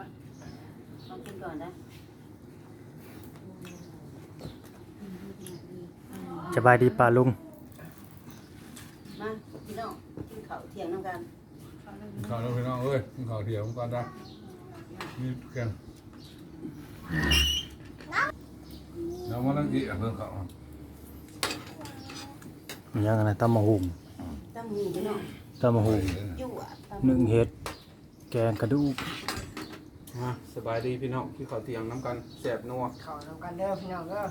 อนต้องกินก่อนนะสบายดีป่าลุง มาพี่น้องกินข้าวเที่ยงน้ำกันเขาเริ่มข่าวเราพี่น้องเอ้ยข่าวเถียงก่อนได้นี่แกงเรามานั่งกินเพิ่งเขามีหยังอะไรตำมะฮุงตั้งมือพี่น้องตำมะฮุงยั่วตำหนึ่งเห็ด แกงกระดูก มาสบายดีพี่น้องที่เขาเตียงน้ำกันแสบนัวเข้านำกันเด้อพี่น้องเด้อ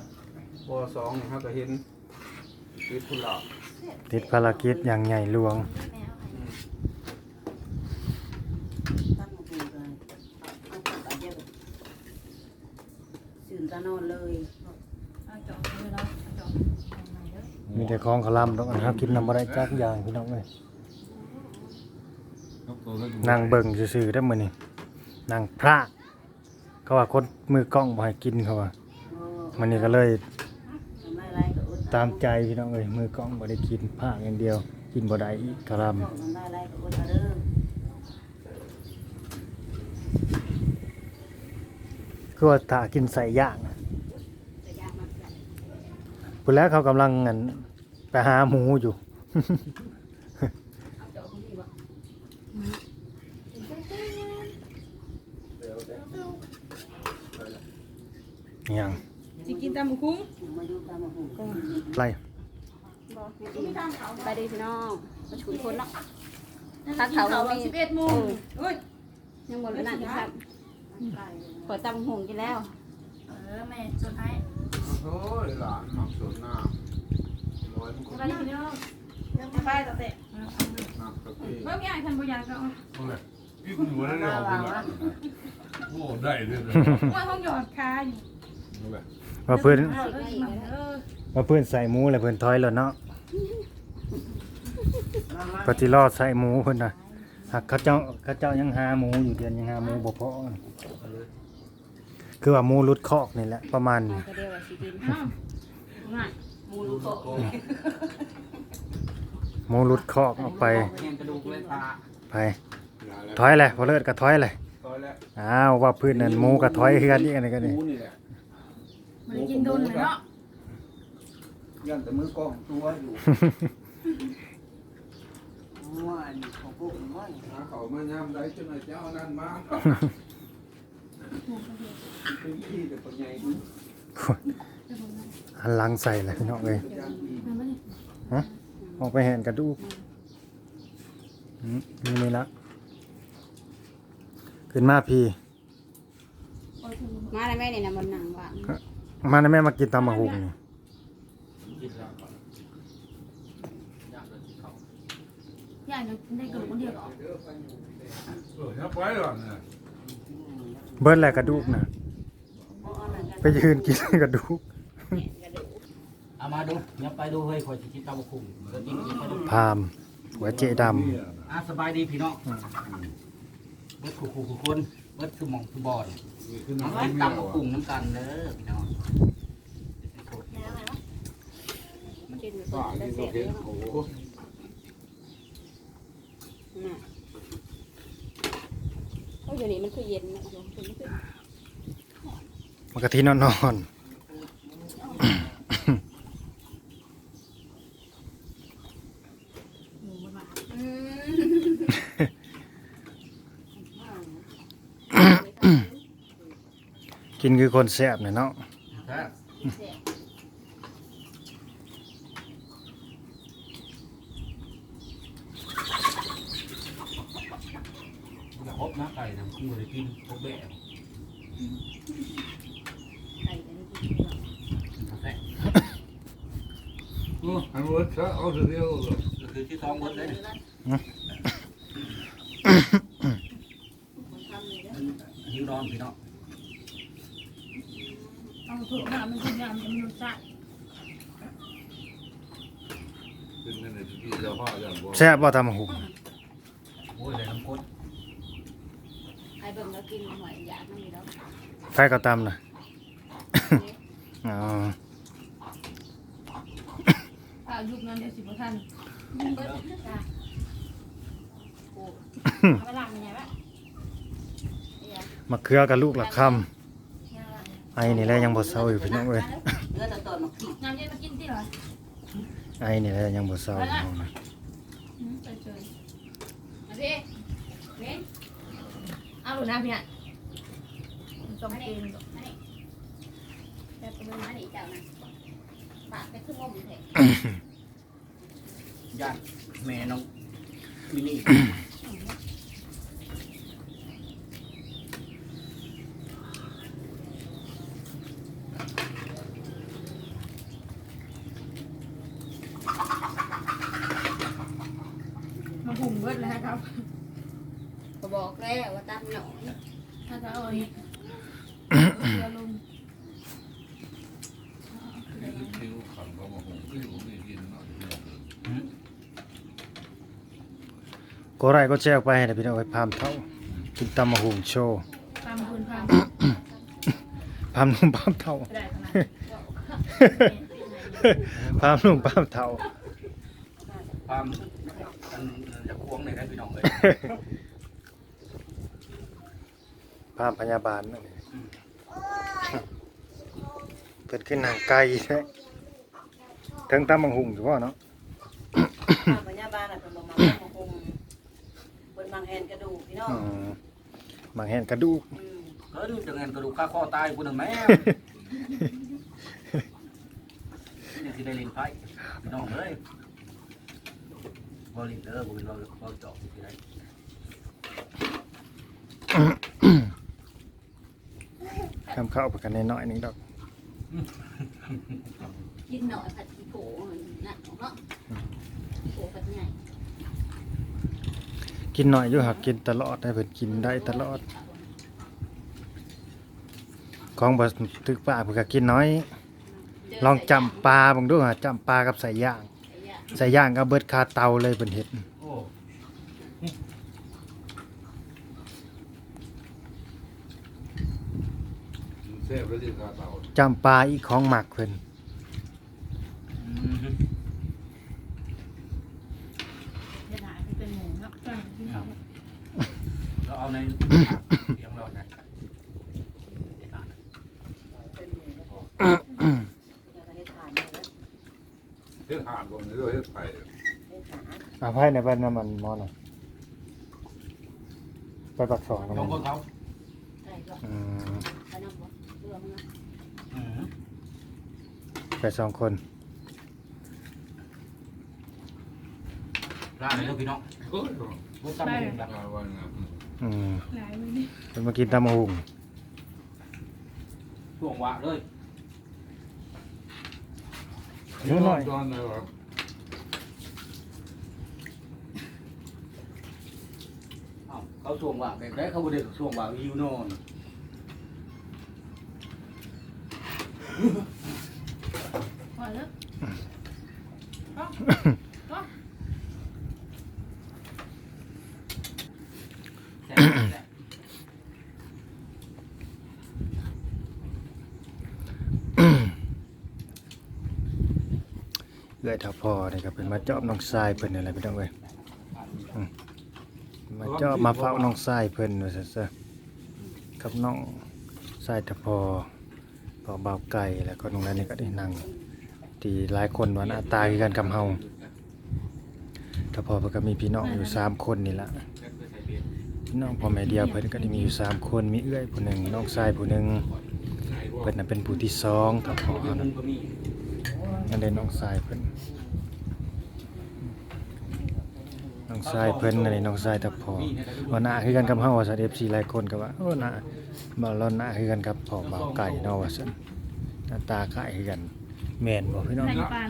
ปอสองนี่ครับก็เห็นชีวิตคุณหล่อติดภารกิจอย่างใหญ่หลวง ตั้งมือเลยเอาข้าวไปเยอะสื่นตานอนเลยเอาจอกเลยเนาะเอาจอกใหม่เด้อมีแต่ของขาวหลำดอกอันครับกินน้ำบ่ได้จักอย่างพี่น้องเอ้ยนั่งเบิ่งซื่อๆได้อมื้อนี้ นั่งพระ เขาว่าคนมือกล้องบ่ให้กินเขาว่าโอ้มื้อนี้ก็เลยทำไรไรก็อดตามใจพี่น้องเอ้ยมือกล้องบ่ได้กินพระอย่างเดียว กินบ่ได้อีกกะลำทำไรไรก็อดเอาเด้อคือว่าถ้ากินใส่ย่างพุ่นแล้วเขากำลังอั่นไปหาหมูอยู่ อิห ยังสิกินตำบักคุ้งมาดูตามมาหูก็ไรไปดีพี่น้องมาฉุนคนเนาะทักเขาเรามีสิบเอ็ดโมงเอ้ยยังหมดแล้วนั่นครับขอตำหงกินแล้ว เออแม่สุดท้ายโอ้ยหลานหมักสวนหน้าร้อยมันก็ไปดีพี่น้องยังไปต่อเตะหนักตะกี้เมื่อกี้ไอ้ทันบุญยาก็เอาเอาเลยพี่คุณอยู่นั่นเนี่ยคุณละโอ้ได้เลยเลยว่าห้องหยอดคาอยู่เอาเลย ว่าเพื่อนว่าเพื่อนใส่หมูแล้วเพื่อนถอยแล้วเนาะปฏิรอดใส่หมูเพื่อนนะหากเขาเจ้าเขาเจ้ายังหาหมูอยู่เดือนยังหาหมูบ่พอคือว่าหมูรุดคอกนี่แหละประมาณนี้ก็เดียวว่าสิกินอ้าวง่ายมูลูกโกหมูรุดคอกออกไปแกงกระไปถอยเลยพอเลิศก็ถอยเลยอ้าวว่าพื้นนั่นหมูก็ถอยคือกันอีกอันนี้ก็นี่ มูนี่แหละมันกินโดนเลยเนาะยันแต่มือกล้องตัวอยู่ว่าอันนี้ของพวกมันว่าหาเขามายามได้จนไอ้เจ้านั่นมาเป็นที่แต่ปัญญาดูหันหลังใส่เลยพี่น้องเอ้ยฮะออกไปแหนกระดูกอืมนี่นี่ละขึ้นมาพี่ มาได้ไหมเนี่ยนะมันหนังว่าง มานะแม่มากินตำมะฮุงนี่ยายจะได้กระดูกคนเดียวเหรอเออยับไว้ก่อนนะเบิ้ลแหละกระดูกนะไปยืนกินกระดูกเอามาดูเดี๋ยวไปดูเฮ้ยคอยสิคิดตามคุ้มเดี๋ยวจริงๆไปดูพามหัวเจดอะสบายดีพี่น้องเบิดขู่ขู่ขู่คน เบิดคือหมองคือบอลนี่คือน้องน้ำกิไม่นมีตามหรอกุ้งน้ำกันเด้อพี่น้องกินอยู่ก่อนได้เสร็จแล้วโอ้โหน่ะโอ้ยอยู่นี่มันคือเย็นนะอยู่มันคือำมันกะทินอนนอน กินคือคนแซ่บเนี่ยเนาะครับอย่าพบนะไก่นะคู่เลยกินพบแบะไก่กันกินแบะอันว่าถ้าเอาเดียวเลยก็คือที่ท้องเบิดเลยนะหิวร้อนพี่น้อง เอาถูกน้ำมันกินน้ำมันร สชาติเป็นนั่นแหละที่เจ้าพ่อจะบอกแซ่บบ่ตำมะฮุงโอ้ยเลยน้ำข้นไอ้เบิ่งแล้วกินหอยอยากนั่นนี่แล้วไฟก็ตำนะ อ๋อถ้ายุคนั้นเดี๋ยวสิบท่านเบิดจ้ะโอ้เอาไปล้างยังไงวะมะเขือกับลูกละคำไอ้นี่แหละยังบ่เศร้าอยู่พี่น้องเอ้ย เลือดตอนหมักผิดน้ำเย็นมากินที่เหรอไอ้นี่แหละยังบ่เศร้าอยู่นะอืมไปเจอมาพี่เว้นเอาหนูน้ำพี่อะต้องกินแต่เป็นมาหนีเจ้านะปากไปขึ้นมุมเถอะญาติแม่น้องมินี่ มาหุงเบิดแล้วครับ ก็บ อกแล้วว่าตามหน่อยถ้าจะเอาอันนี้เรือลงคิวขันเขามาหงคิวไม่กินเนาะก็ไรก็แชร์ออกไปให้ได้พี่น้องเอ้ยพามเท่ากินตำมะฮุงโชว์ตามคุณพามพามนุ่มพามเท่าไม่ได้ขนาดพามนุ่มพามเท่าความอันจะควงในได้พี่น้องเลยพามพยาบาลนั่นเองเกิดขึ้นนางไก่แท้ถึงตำมะฮุงอยู่ว่าเนาะข้าพญาบาลน่ะเป็นบ่มาข้าวคงเปิ้นบางแหนกระดูกพี่น้องอืมบางแห่งกระดูกอืมเออดูจังเงินกระดูกข้าข้อตายคุณแม่นี่สิได้เล่นไพ่พี่น้องเลยบอลลินเดอร์บอลเราบอลจอกที่ไหน ทำข้าวไปกันน้อยๆหนึงดอกกินหน่อยผัดขี้โผนั่นเนาะโผผัดใหญ่กินหน่อยอยู่หักกินตลอดให้เพิ่นกินได้ตลอด ของบ่ตึกป่าเพิ่นก็กินน้อย ลองจำปลาเบิ่งดูหาจำปลากับใส่ย่าง ใส่ย่างก็เบิดคาเตาเลยเพิ่นเฮ็ด โอ้ แซ่บแล้วที่กาเต่าจำปลาอีกของหมักเพิ่นเวลาที่เป็นหมูเนาะจ้ะที่เขาเราเอาในเลี้ยงเราเนี่ยเป็นหมูแล้วก็ได้ทานเลยแล้เฮ็ดหาดบ่นี่ด้วยเฮ็ดไผ่ได้ทานอาภัยในบ้านน้ำมันมอน่ะไปปักสองน้ำต้มัองนคนเขาอืม ไปน้ำบ่เรือมัน อืม ไปสองคนร้านไหนลูกพี่น้องเอ้ยรถตั้งเองแบบว่าว่าไงอืมหลายมือนี่เพิ่นมากินตำมะฮุงช่วงวะเลยเยอะหน่อยตอนไหนวะเอ้าเขาช่วงวะแต่ได้เขาบ่ได้ช่วงวะวิวโน่น พอแล้ว แซ่บแซ่บ เอื้อยถ้าพอนี่ก็เป็นมาเจอบน้องทรายเพิ่นนี่แหละพี่น้องเอ้ยอืมมาเจอบมาเฝ้าน้องทรายเพิ่นว่าซั่นซะกับน้องทรายถ้าพอพอเบาไก่แล้วก็น้องนั้นนี่ก็ได้นั่งที่หลายคนว่าหน้าตาคือกันกับเฮาถ้าพอเพิ่นก็มีพี่น้องอยู่สามคนนี่ล่ะพี่น้องพ่อแม่เดียวเพิ่นก็ได้มีอยู่สามคนมีเอื้อยผู้หนึ่งน้องชายผู้หนึ่งเพิ่นน่ะเป็นผู้ที่สองถ้าพอมุนะมก็มี นั่นเด้น้องชายเพิ่นน้องชายเพิ่นนั่นเด้น้องชายถ้าพอว่าหน้าคือกันกับเฮาว่าซั่น FC หลายคนก็ว่าโอ้หน้าบ่เราหน้าคือกันกับพ่อบ่าวไก่เนาะว่าซั่นหน้าตาคล้ายคือกันแม่นบ่พี่น้องไหนกระปาน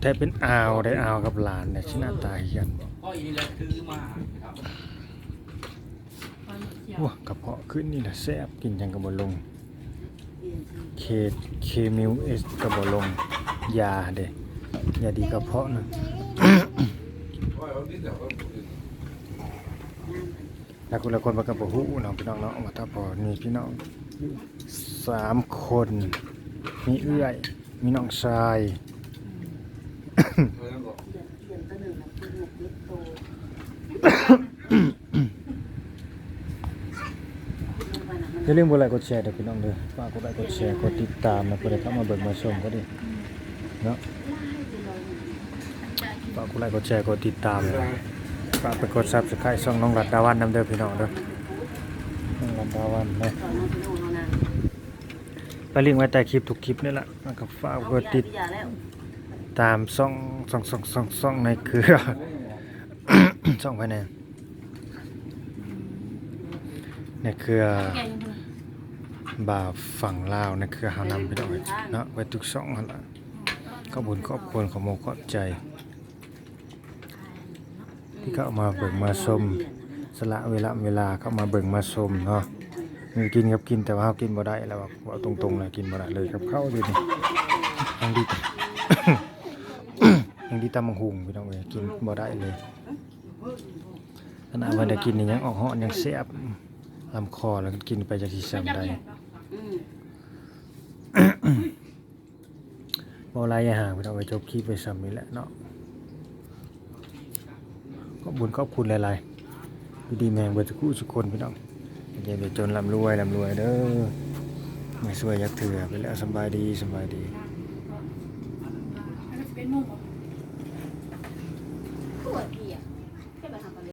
แท้เป็นอาวได้อาวกับหลานเนี่ยสิหน้าตาคือกันบ่พ่ออีนี่แหละคือมาครับตอนเขียวว้ากระเพาะขึ้นนี่แหละแซ่บกินจังก็บ่ลงเปลี่ยนชื่อเคเคมิวเอสกระบอกลง ยาเด้ยาดีกระเพาะนะว่ายวก็บ่กินแล้วคุณละคนมากระบหูเนาะพี่น้องเนาะมาถ้าพอมีพี่น้องสามคน มีเอื้อย มีน้องชายเพราะเปลี่ยนเปลี่ยนตัวหนึ่งนะคือหกเล็กโตลงไปนะอย่าลืมกดไลค์กดแชร์เด้อพี่น้องเด้อฝากกดไลค์กดแชร์กดติดตามนะเพื่อได้เข้ามาเบิ่งมาชมก็ดี เนาะฝากกดไลค์กดแชร์กดติดตามฝากไปกด Subscribe ช่องน้องรัดดาวันนำเด้อพี่น้องเด้อน้องรัดดาวันนะตอนนั้นพี่น้องเขาะไปลิงก์ไว้ใต้คลิปทุกคลิปนี่แหละแล้วก็ฝากกดติดตามช่องช่องช่องช่องช่องในเครือช่องภายในในเครือแกยังพลังบ่าฝั่งลาวในเครือหานำพี่น้องเนาะไว้ทุกช่องหั่นละ ขอบุญขอบคุณขอมขอบใจ ที่เข้ามาเบิ่งมาชมสละเวลาเวลาเข้ามาเบิ่งมาชมเนาะมีกินกับกินแต่ว่าเฮากินบ่ได้แล้วว่าเอตรงๆเลยกินบ่ได้เลยกับเข้าวอยู่นี่ยังดียังดีตำบักหุงพี่น้องเอ้ยกินบ่ได้เลยขณะว่าได้กินนี่ยังออกเหาะยังแซ่บลำคอแล้วกินไปจากที่ซ้ํได้ อืม บอลายอย่าห่างไปเอาไปจบคลิปไว้ซ้ํนี่แหละเนาะก็บุญขอบคุณหลายๆพี่ดีแมงเบิดทุกคู่ทุคนพี่น้องอย่าไปจนลำรวยลำรวยเด้อไม่สวยยักเถื่อไปแล้วสบายดีสบายดี